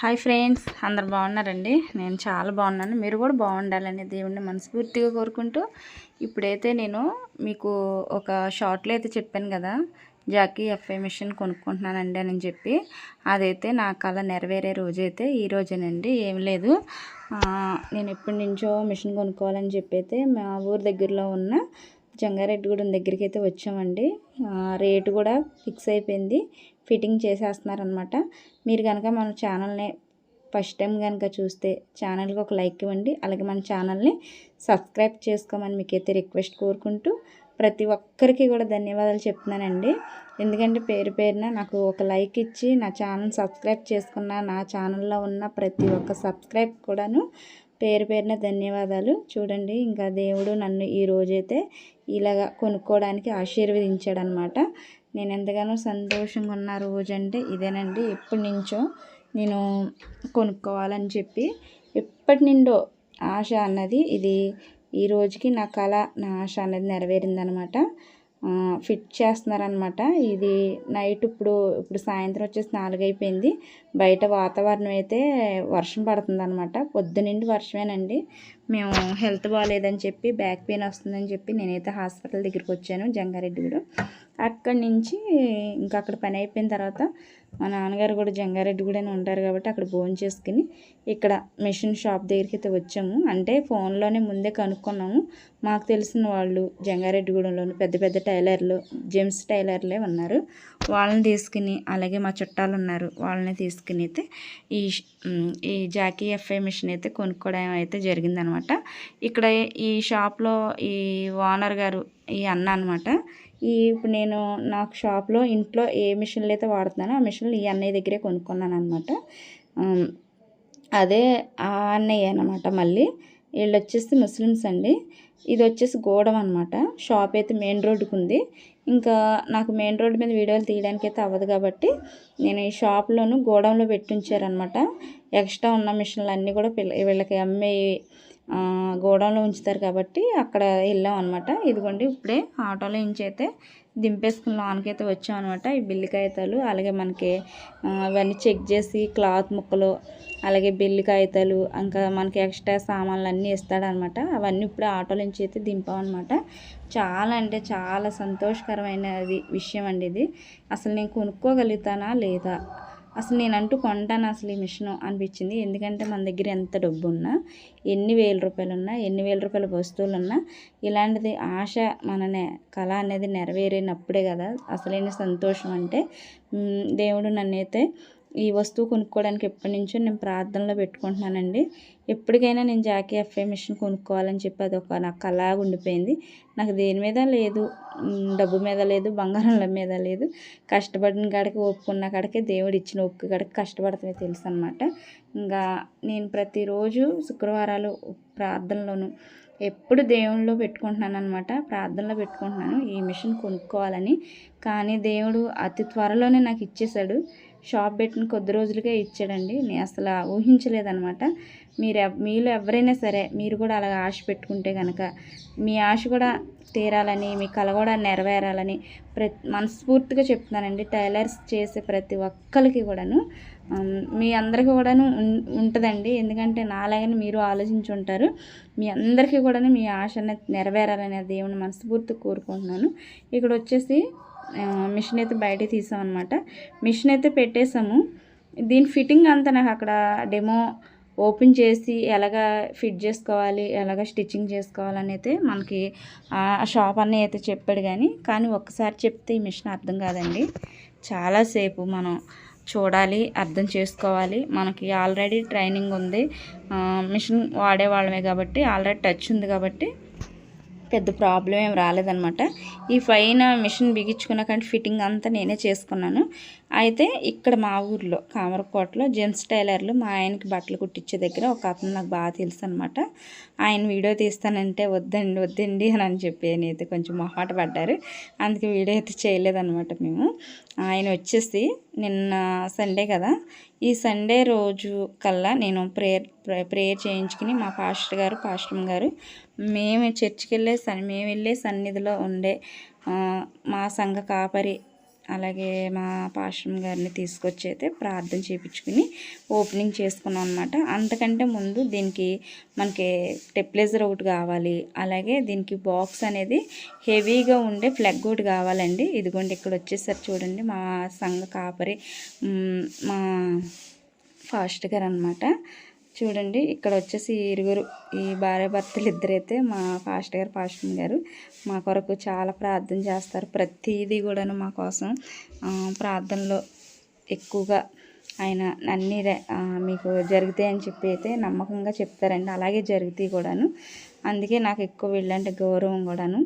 Hi friends అందరు బాగున్నారండి? నేను చాలా బాగున్నాను. మీరు కూడా బాగుండాలని దేవుణ్ణి మనస్ఫూర్తిగా కోరుకుంటూ ఇప్పుడైతే నేను మీకు ఒక షార్ట్లో అయితే చెప్పాను కదా జాకీ ఎఫ్ఐ మిషన్ కొనుక్కుంటున్నానండి అని చెప్పి. అదైతే నా కళ నెరవేరే రోజైతే ఈ రోజేనండి. ఏం లేదు. నేను ఎప్పటి నుంచో మిషన్ కొనుక్కోవాలని చెప్పి అయితే మా ఊరు దగ్గరలో ఉన్న జంగారెడ్డిగూడెం దగ్గరికి అయితే వచ్చామండి రేటు కూడా ఫిక్స్ అయిపోయింది. ఫిట్టింగ్ చేసేస్తున్నారనమాట మీరు కనుక మన ఛానల్ని ఫస్ట్ టైం కనుక చూస్తే ఛానల్కి ఒక లైక్ ఇవ్వండి. అలాగే మన ఛానల్ని సబ్స్క్రైబ్ చేసుకోమని మీకైతే రిక్వెస్ట్ కోరుకుంటూ ప్రతి ఒక్కరికి కూడా ధన్యవాదాలు చెప్తున్నానండి. ఎందుకంటే పేరు పేరున నాకు ఒక లైక్ ఇచ్చి నా ఛానల్ సబ్స్క్రైబ్ చేసుకున్న నా ఛానల్లో ఉన్న ప్రతి ఒక్క సబ్స్క్రైబ్ కూడాను పేరు పేరున ధన్యవాదాలు. చూడండి ఇంకా దేవుడు నన్ను ఈ రోజైతే ఇలాగా కొనుక్కోవడానికి ఆశీర్వదించాడనమాట నేను ఎంతగానో సంతోషంగా ఉన్న రోజు అంటే ఇదేనండి. ఎప్పటి నుంచో నేను కొనుక్కోవాలని చెప్పి ఎప్పటి నుండో ఆశ అన్నది ఇది ఈ రోజుకి నా కళ నా ఆశ అనేది నెరవేరిందనమాట. ఫిట్ చేస్తున్నారనమాట ఇది నైట్ ఇప్పుడు ఇప్పుడు సాయంత్రం వచ్చేసి నాలుగైపోయింది బయట వాతావరణం అయితే వర్షం పడుతుందనమాట పొద్దునుండి వర్షమేనండి. మేము హెల్త్ బాగాలేదని చెప్పి బ్యాక్ పెయిన్ వస్తుందని చెప్పి నేనైతే హాస్పిటల్ దగ్గరికి వచ్చాను జంగారెడ్డిగూడెం అక్కడి నుంచి ఇంకా అక్కడ పని అయిపోయిన తర్వాత మా నాన్నగారు కూడా జంగారెడ్డిగూడెనే ఉంటారు కాబట్టి అక్కడ భోజనం చేసుకుని ఇక్కడ మిషన్ షాప్ దగ్గరికి అయితే వచ్చాము. అంటే ఫోన్లోనే ముందే కనుక్కున్నాము. మాకు తెలిసిన వాళ్ళు జంగారెడ్డిగూడెంలోని పెద్ద పెద్ద టైలర్లు జెమ్స్ టైలర్లే ఉన్నారు. వాళ్ళని తీసుకుని అలాగే మా చుట్టాలు ఉన్నారు. వాళ్ళని తీసుకుని అయితే ఈ ఈ జాకీ ఎఫ్ఐ మిషన్ అయితే కొనుక్కోవడం అయితే జరిగిందనమాట. ఇక్కడ ఈ షాప్లో ఈ ఓనర్ గారు ఈ అన్న అనమాట ఈ ఇప్పుడు నేను నాకు షాప్లో ఇంట్లో ఏ మిషన్లు అయితే వాడుతున్నానో ఆ మిషన్లు ఈ అన్నయ్య దగ్గరే కొనుక్కున్నాను అనమాట అదే ఆ అన్నయ్య అనమాట మళ్ళీ. వీళ్ళు వచ్చేసి ముస్లిమ్స్ అండి. ఇది వచ్చేసి గోడం అనమాట షాప్ అయితే మెయిన్ రోడ్డుకు ఉంది. ఇంకా నాకు మెయిన్ రోడ్డు మీద వీడియోలు తీయడానికి అయితే అవ్వదు కాబట్టి నేను ఈ షాప్లోను గోడంలో పెట్టించారనమాట ఎక్స్ట్రా ఉన్న మిషన్లు అన్నీ కూడా పిల్ల వీళ్ళకి అమ్మే గోడౌన్లో ఉంచుతారు కాబట్టి అక్కడ వెళ్ళాం అనమాట ఇదిగోండి ఇప్పుడే ఆటోలో నుంచి అయితే దింపేసుకుని లోనికి అయితే వచ్చాం అనమాట ఈ బిల్లు కాగితాలు అలాగే మనకి అవన్నీ చెక్ చేసి క్లాత్ ముక్కలు అలాగే బిల్లు కాగితాలు ఇంకా మనకి ఎక్స్ట్రా సామాన్లు అన్నీ ఇస్తాడనమాట అవన్నీ ఇప్పుడే ఆటోలో నుంచి అయితే దింపామన్నమాట చాలా అంటే చాలా సంతోషకరమైన విషయం అండి ఇది. అసలు నేను కొనుక్కోగలుగుతానా లేదా? అసలు నేనంటూ కొంటాను అసలు ఈ మిషన్ అనిపించింది. ఎందుకంటే మన దగ్గర ఎంత డబ్బు ఉన్నా ఎన్ని వేల రూపాయలు ఉన్నా ఎన్ని వేల రూపాయల వస్తువులు ఉన్నా ఇలాంటిది ఆశ మననే కళ అనేది నెరవేరినప్పుడే కదా. అసలైన సంతోషం అంటే దేవుడు నన్నైతే ఈ వస్తువు కొనుక్కోవడానికి ఎప్పటి నుంచో నేను ప్రార్థనలో పెట్టుకుంటున్నానండి. ఎప్పటికైనా నేను జాకీ ఎఫ్ఐ మిషన్ కొనుక్కోవాలని చెప్పి అది ఒక నాకు కళగా ఉండిపోయింది. నాకు దేని మీద లేదు. డబ్బు మీద లేదు. బంగారంల మీద లేదు. కష్టపడిన కాడికి ఒప్పుకున్న కాడికి దేవుడు ఇచ్చిన ఒప్పు కాడికి కష్టపడతామే తెలుసు అనమాట ఇంకా నేను ప్రతిరోజు శుక్రవారాలు ప్రార్థనలోను ఎప్పుడు దేవుళ్ళలో పెట్టుకుంటున్నాను అనమాట ప్రార్థనలో పెట్టుకుంటున్నాను. ఈ మిషన్ కొనుక్కోవాలని. కానీ దేవుడు అతి త్వరలోనే నాకు ఇచ్చేశాడు. షాప్ పెట్టిన కొద్ది రోజులకే ఇచ్చాడండి. నేను అసలు ఊహించలేదనమాట మీరు మీలో ఎవరైనా సరే మీరు కూడా అలా ఆశ పెట్టుకుంటే కనుక మీ ఆశ కూడా తీరాలని మీ కళ కూడా నెరవేరాలని ప్రతి మనస్ఫూర్తిగా చెప్తున్నానండి. టైలర్స్ చేసే ప్రతి ఒక్కరికి కూడాను. మీ అందరికీ కూడాను ఉంటుందండి. ఎందుకంటే నాలాగని మీరు ఆలోచించి ఉంటారు. మీ అందరికీ కూడాను మీ ఆశ నెరవేరాలని దేవుని మనస్ఫూర్తి కోరుకుంటున్నాను. ఇక్కడ వచ్చేసి మిషన్ అయితే బయట తీసామన్నమాట మిషన్ అయితే పెట్టేసాము. దీని ఫిట్టింగ్ అంతా నాకు అక్కడ డెమో ఓపెన్ చేసి ఎలాగ ఫిట్ చేసుకోవాలి ఎలాగ స్టిచ్చింగ్ చేసుకోవాలని అయితే మనకి ఆ షాప్ అన్నీ అయితే చెప్పాడు కానీ కానీ ఒక్కసారి చెప్తే ఈ మిషన్ అర్థం కాదండి. చాలాసేపు మనం చూడాలి అర్థం చేసుకోవాలి. మనకి ఆల్రెడీ ట్రైనింగ్ ఉంది. మిషన్ వాడేవాళ్ళమే కాబట్టి ఆల్రెడీ టచ్ ఉంది కాబట్టి పెద్ద ప్రాబ్లం ఏం రాలేదనమాట ఈ పైన మిషన్ బిగించుకున్న కానీ ఫిట్టింగ్ అంతా నేనే చేసుకున్నాను. అయితే ఇక్కడ మా ఊర్లో కామరకోటలో జెంట్స్ టైలర్లు మా ఆయనకి బట్టలు కుట్టించే దగ్గర ఒక అతను నాకు బాగా తెలుసు అనమాట ఆయన వీడియో తీస్తానంటే వద్దండి వద్దండి అని అని చెప్పి అయితే కొంచెం మొహాట పడ్డారు. అందుకే వీడియో అయితే చేయలేదన్నమాట మేము. ఆయన వచ్చేసి నిన్న సండే కదా. ఈ సండే రోజు కల్లా నేను ప్రేయర్ ప్రేయర్ చేయించుకుని మా పాస్టర్ గారు పాస్టర్ గారు మేము చర్చికి వెళ్ళే సన్ మేము వెళ్ళే సన్నిధిలో ఉండే మా సంఘ కాపరి అలాగే మా పాశ్రం గారిని తీసుకొచ్చి అయితే ప్రార్థన చేయించుకుని ఓపెనింగ్ చేసుకున్నాం అనమాట అంతకంటే ముందు దీనికి మనకి టెప్లేజర్ ఒకటి కావాలి. అలాగే దీనికి బాక్స్ అనేది హెవీగా ఉండే ఫ్లగ్ ఒకటి కావాలండి. ఇదిగోండి ఇక్కడ వచ్చేసరి చూడండి మా సంఘ కాపరి మా ఫాస్ట్ గారు అనమాట చూడండి ఇక్కడ వచ్చేసి ఇరుగురు ఈ భార్య భర్తలు ఇద్దరైతే మా ఫాస్ట్ గారు ఫాస్టింగ్ గారు మా కొరకు చాలా ప్రార్థన చేస్తారు. ప్రతిదీ కూడాను మా కోసం ప్రార్థనలో ఎక్కువగా ఆయన అన్నీ మీకు జరుగుతాయి అని చెప్పి అయితే నమ్మకంగా చెప్తారండి. అలాగే జరుగుతాయి కూడాను. అందుకే నాకు ఎక్కువ వీళ్ళంటే గౌరవం కూడాను.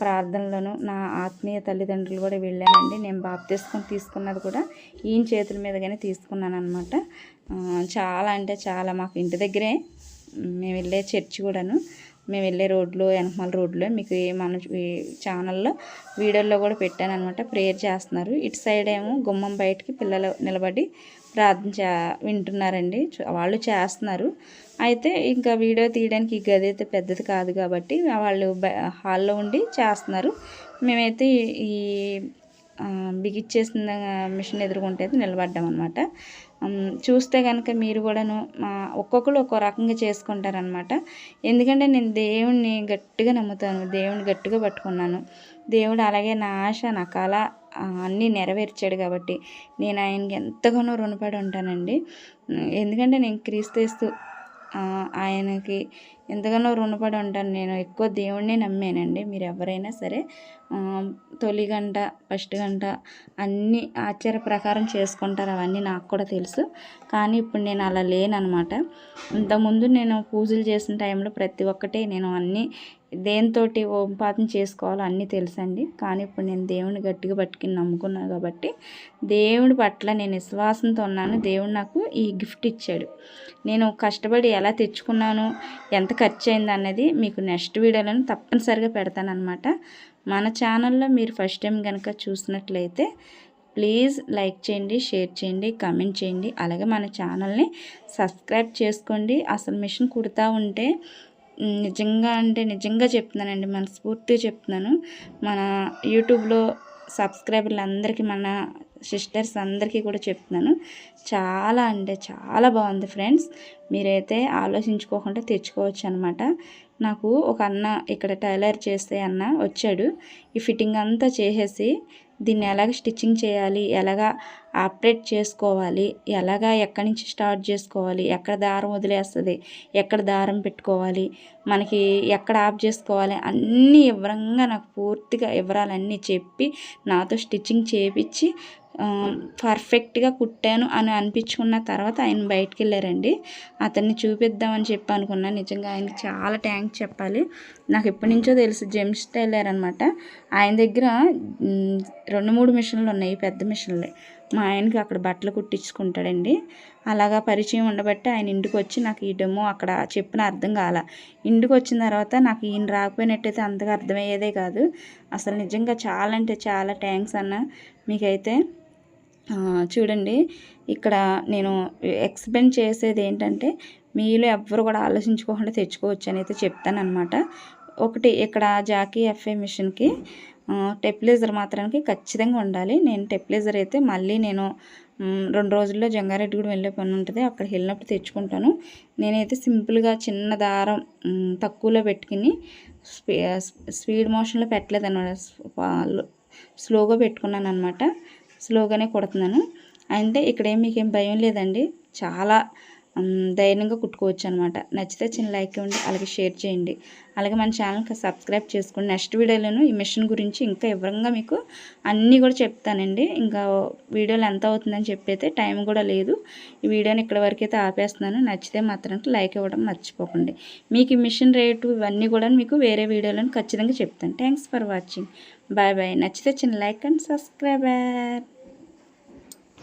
ప్రార్థనలను నా ఆత్మీయ తల్లిదండ్రులు కూడా వెళ్ళానండి. నేను బాప్తీసుకొని తీసుకున్నది కూడా ఈయన చేతుల మీదగానే తీసుకున్నాను అనమాట చాలా అంటే చాలా మాకు ఇంటి దగ్గరే. మేము వెళ్ళే చర్చి కూడాను. మేము వెళ్ళే రోడ్లు వెనకమాల రోడ్లో మీకు మన ఛానల్లో వీడియోల్లో కూడా పెట్టాను అనమాట ప్రేయర్ చేస్తున్నారు. ఇటు సైడ్ ఏమో గుమ్మం బయటికి పిల్లలు నిలబడి ప్రార్థన చే వింటున్నారండి. వాళ్ళు చేస్తున్నారు. అయితే ఇంకా వీడియో తీయడానికి ఈ గది అయితే పెద్దది కాదు కాబట్టి వాళ్ళు హాల్లో ఉండి చేస్తున్నారు. మేమైతే ఈ బిగిచ్చేసిన మిషన్ ఎదుర్కొంటే నిలబడ్డాం అనమాట చూస్తే కనుక మీరు కూడాను మా ఒక్కొక్కరు ఒక్కో రకంగా చేసుకుంటారనమాట ఎందుకంటే నేను దేవుణ్ణి గట్టిగా నమ్ముతాను దేవుణ్ణి గట్టిగా పట్టుకున్నాను. దేవుడు అలాగే నా ఆశ నా కళ అన్నీ నెరవేర్చాడు కాబట్టి నేను ఆయనకి ఎంతగానో రుణపడి ఉంటానండి. ఎందుకంటే నేను క్రీస్తు ఆయనకి ఎంతగానో రుణపడి ఉంటాను. నేను ఎక్కువ దేవుణ్ణి నమ్మానండి. మీరు ఎవరైనా సరే తొలి గంట ఫస్ట్ గంట అన్నీ ఆచార ప్రకారం చేసుకుంటారు. అవన్నీ నాకు కూడా తెలుసు. కానీ ఇప్పుడు నేను అలా లేననమాట. ఇంతకుముందు నేను పూజలు చేసిన టైంలో ప్రతి ఒక్కటి నేను అన్నీ దేనితోటి ఓంపాతం చేసుకోవాలో అన్నీ తెలుసండి. కానీ ఇప్పుడు నేను దేవుని గట్టిగా పట్టుకుని నమ్ముకున్నాను కాబట్టి దేవుడి పట్ల నేను విశ్వాసంతో ఉన్నాను. దేవుడు నాకు ఈ గిఫ్ట్ ఇచ్చాడు. నేను కష్టపడి ఎలా తెచ్చుకున్నాను ఎంత ఖర్చు అయింది అన్నది మీకు నెక్స్ట్ వీడియోలను తప్పనిసరిగా పెడతానమాట మన ఛానల్లో మీరు ఫస్ట్ టైం కనుక చూసినట్లయితే ప్లీజ్ లైక్ చేయండి షేర్ చేయండి కమెంట్ చేయండి. అలాగే మన ఛానల్ని సబ్స్క్రైబ్ చేసుకోండి. అసలు మిషన్ కుడతా ఉంటే నిజంగా అంటే నిజంగా చెప్తున్నానండి మనస్ఫూర్తిగా చెప్తున్నాను. మన యూట్యూబ్లో సబ్స్క్రైబర్లు అందరికీ మన సిస్టర్స్ అందరికీ కూడా చెప్తున్నాను. చాలా అంటే చాలా బాగుంది ఫ్రెండ్స్. మీరైతే ఆలోచించుకోకుండా తెచ్చుకోవచ్చు అనమాట నాకు ఒక అన్న ఇక్కడ టైలర్ చేస్తే అన్న వచ్చాడు. ఈ ఫిట్టింగ్ అంతా చేసేసి దీన్ని ఎలాగ స్టిచ్చింగ్ చేయాలి ఎలాగా ఆపరేట్ చేసుకోవాలి ఎలాగా ఎక్కడి నుంచి స్టార్ట్ చేసుకోవాలి ఎక్కడ దారం వదిలేస్తుంది ఎక్కడ దారం పెట్టుకోవాలి మనకి ఎక్కడ ఆఫ్ చేసుకోవాలి అన్నీ వివరంగా నాకు పూర్తిగా వివరాలన్నీ చెప్పి నాతో స్టిచ్చింగ్ చేపించి పర్ఫెక్ట్గా కుట్టాను అని అనిపించుకున్న తర్వాత ఆయన బయటకు వెళ్ళారండి అతన్ని చూపిద్దామని చెప్పి అనుకున్నా. నిజంగా ఆయనకి చాలా ట్యాంక్ చెప్పాలి. నాకు ఎప్పటి నుంచో తెలుసు జెమ్స్ టైలర్ అనమాట ఆయన దగ్గర రెండు మూడు మిషన్లు ఉన్నాయి పెద్ద మిషన్లే. మా ఆయనకి అక్కడ బట్టలు కుట్టించుకుంటాడండి. అలాగా పరిచయం ఉండబట్టి ఆయన ఇంటికి వచ్చి నాకు ఈ డెమో అక్కడ చెప్పిన అర్థం కాల. ఇంటికి వచ్చిన తర్వాత నాకు ఈయన రాకపోయినట్టయితే అంతగా అర్థమయ్యేదే కాదు. అసలు నిజంగా చాలా అంటే చాలా థ్యాంక్స్ అన్న. మీకైతే చూడండి ఇక్కడ నేను ఎక్స్ప్లెయిన్ చేసేది ఏంటంటే మీలో ఎవ్వరు కూడా ఆలోచించుకోకుండా తెచ్చుకోవచ్చు అని అయితే చెప్తానమాట ఒకటి ఇక్కడ జాకీ ఎఫ్ఏ మిషన్కి టెప్లేజర్ మాత్రానికి ఖచ్చితంగా ఉండాలి. నేను టెప్లేజర్ అయితే మళ్ళీ నేను రెండు రోజుల్లో జంగారెడ్డి కూడా వెళ్ళే పని ఉంటుంది. అక్కడ వెళ్ళినప్పుడు తెచ్చుకుంటాను. నేనైతే సింపుల్గా చిన్న దారం తక్కువలో పెట్టుకుని స్పీడ్ మోషన్లో పెట్టలేదు అనమాట స్లోగా పెట్టుకున్నాను అనమాట స్లోగానే కుడుతున్నాను. అంటే ఇక్కడ ఏం మీకేం భయం లేదండి. చాలా ధైర్యంగా కుట్టుకోవచ్చు అనమాట నచ్చితే చిన్న లైక్ ఇవ్వండి అలాగే షేర్ చేయండి. అలాగే మన ఛానల్కి సబ్స్క్రైబ్ చేసుకోండి. నెక్స్ట్ వీడియోలోను ఈ మిషన్ గురించి ఇంకా వివరంగా మీకు అన్నీ కూడా చెప్తానండి. ఇంకా వీడియోలు ఎంత అవుతుందని చెప్పైతే టైం కూడా లేదు. ఈ వీడియోని ఇక్కడ వరకైతే ఆపేస్తున్నాను. నచ్చితే మాత్రం లైక్ ఇవ్వడం మర్చిపోకండి. మీకు ఈ మిషన్ రేటు ఇవన్నీ కూడా మీకు వేరే వీడియోలను ఖచ్చితంగా చెప్తాను. Thanks for watching. Bye bye. నచ్చితే చిన్న లైక్ అండ్ సబ్స్క్రైబర్.